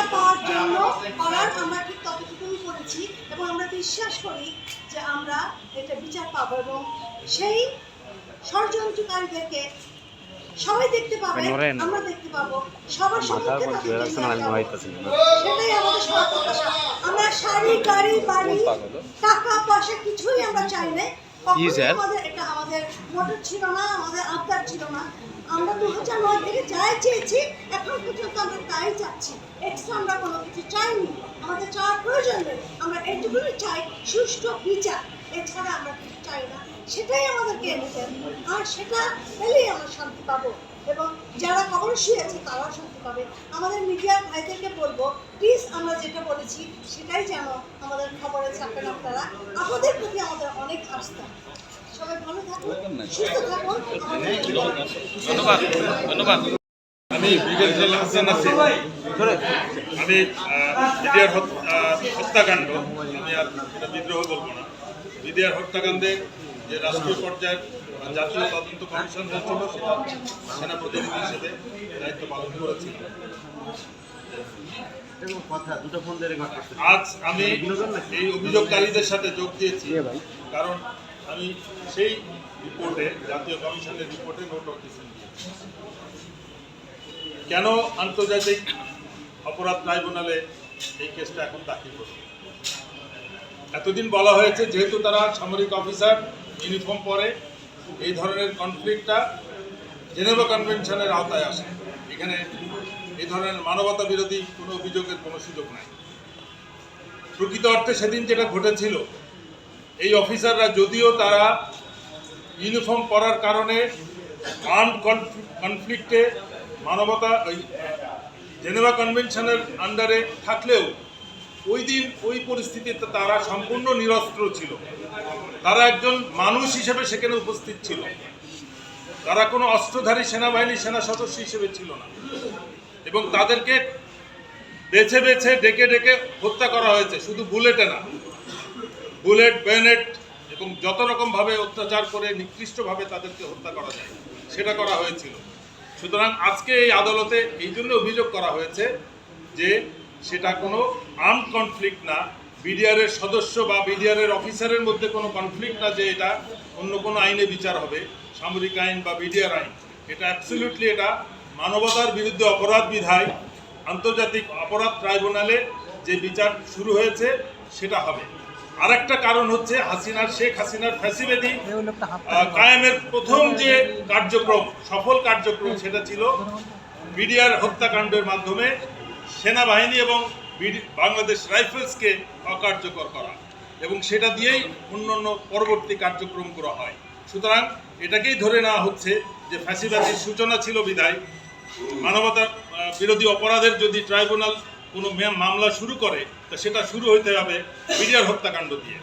বিচার পাওয়ার জন্য করার আমরা ঠিক ততটুকুই করেছি এবং আমরা বিশ্বাস করি যে আমরা এটা বিচার পাবো এবং সেই ষড়যন্ত্রকারীদেরকে সবাই দেখতে পাবে আমরা দেখতে পাবো। সবার সম্মুখে। সেটাই আমাদের সবার প্রত্যাশা। আমরা শাড়ি গাড়ি বাড়ি টাকা পয়সা কিছুই আমরা চাই না আমাদের এটা আমাদের মোটর ছিল না আমাদের না আমরা দু হাজার নয় থেকে যাই চেয়েছি, এখন পর্যন্ত আমরা তাই চাচ্ছি। এক্সট্রা আমরা কোনো কিছু চাইনি। আমাদের চাওয়ার প্রয়োজন নেই। আমরা এইটুকুই চাই সুষ্ঠু বিচার। এছাড়া আমরা কিছু চাই না। সেটাই আমাদেরকে এনে দেন। আর সেটা পেলেই আমরা শান্তি পাবো। এবং যারা খবর শুয়েছে তারাও শান্তি পাবে। আমাদের মিডিয়ার ভাইদেরকে বলব প্লিজ আমরা যেটা বলেছি সেটাই যেন আমাদের খবরে ছাপেন আপনারা। আপনাদের প্রতি আমাদের অনেক আস্থা। সবাই ভালো থাকুন সুস্থ থাকুন। ধন্যবাদ ধন্যবাদ। আমি ব্রিগেড জেনারেল হাসান আছি আমি বিডিআর হত্যাকাণ্ড আমি আর এটা বিদ্রোহ বলব না। বিডিআর হত্যাকাণ্ডে যে রাষ্ট্রীয় পর্যায়ের জাতীয় তদন্ত কমিশন হয়েছিল সেটা সেনা প্রতিনিধি হিসেবে দায়িত্ব পালন করেছিলাম আজ আমি এই অভিযোগকারীদের সাথে যোগ দিয়েছি কারণ আমি সেই রিপোর্টে জাতীয় কমিশনের রিপোর্টে নোট দিয়েছি। কেন আন্তর্জাতিক অপরাধ ট্রাইব্যুনালে এই কেসটা এখন দাখিল করবে এতদিন বলা হয়েছে যেহেতু তারা সামরিক অফিসার ইউনিফর্ম পরে এই ধরনের কনফ্লিক্টটা জেনেভা কনভেনশনের আওতায় আসে। এখানে এই ধরনের মানবতা বিরোধী কোনো অভিযোগের কোনো সুযোগ নাই। প্রকৃত অর্থে সেদিন যেটা ঘটেছিল, এই অফিসাররা যদিও তারা ইউনিফর্ম পরার কারণে আর্ম কনফ্লিক্টে মানবতা ওই জেনেভা কনভেনশনের আন্ডারে থাকলেও ওই দিন ওই পরিস্থিতিতে তারা সম্পূর্ণ নিরস্ত্র ছিল। তারা একজন মানুষ হিসেবে সেখানে উপস্থিত ছিল। তারা কোনো অস্ত্রধারী সেনাবাহিনী সেনা সদস্য হিসেবে ছিল না। এবং তাদেরকে বেছে বেছে, ডেকে ডেকে হত্যা করা হয়েছে। শুধু বুলেটে না। বুলেট, বেনেট এবং যত রকমভাবে অত্যাচার করে নিকৃষ্টভাবে তাদেরকে হত্যা করা যায়, সেটা করা হয়েছিল। সুতরাং আজকে এই আদালতে এই জন্য অভিযোগ করা হয়েছে যে সেটা কোনো আর্ম কনফ্লিক্ট না। বিডিআরের সদস্য বা বিডিআরের অফিসারের মধ্যে কোনো কনফ্লিক্ট না যে এটা অন্য কোনো আইনে বিচার হবে, সামরিক আইন বা বিডিআর আইন। এটা অ্যাবসলিউটলি এটা মানবতার বিরুদ্ধে অপরাধ বিধায়, আন্তর্জাতিক অপরাধ ট্রাইব্যুনালে যে বিচার শুরু হয়েছে, সেটা হবে। আরেকটা কারণ হচ্ছে হাসিনার, শেখ হাসিনার ফ্যাসিবেদি কায়েমের প্রথম যে কার্যক্রম, সফল কার্যক্রম সেটা ছিল বিডিআর হত্যাকাণ্ডের মাধ্যমে সেনাবাহিনী এবং বাংলাদেশ রাইফেলসকে অকার্যকর করা এবং সেটা দিয়েই অন্যান্য পরবর্তী কার্যক্রম করা হয়। সুতরাং এটাকেই ধরে নেওয়া হচ্ছে যে ফ্যাসিবাদীর সূচনা ছিল বিধায় মানবতা বিরোধী অপরাধের যদি ট্রাইব্যুনাল কোনো মামলা শুরু করে, তা সেটা শুরু হইতে হবে মিডিয়ার হত্যাকাণ্ড দিয়ে।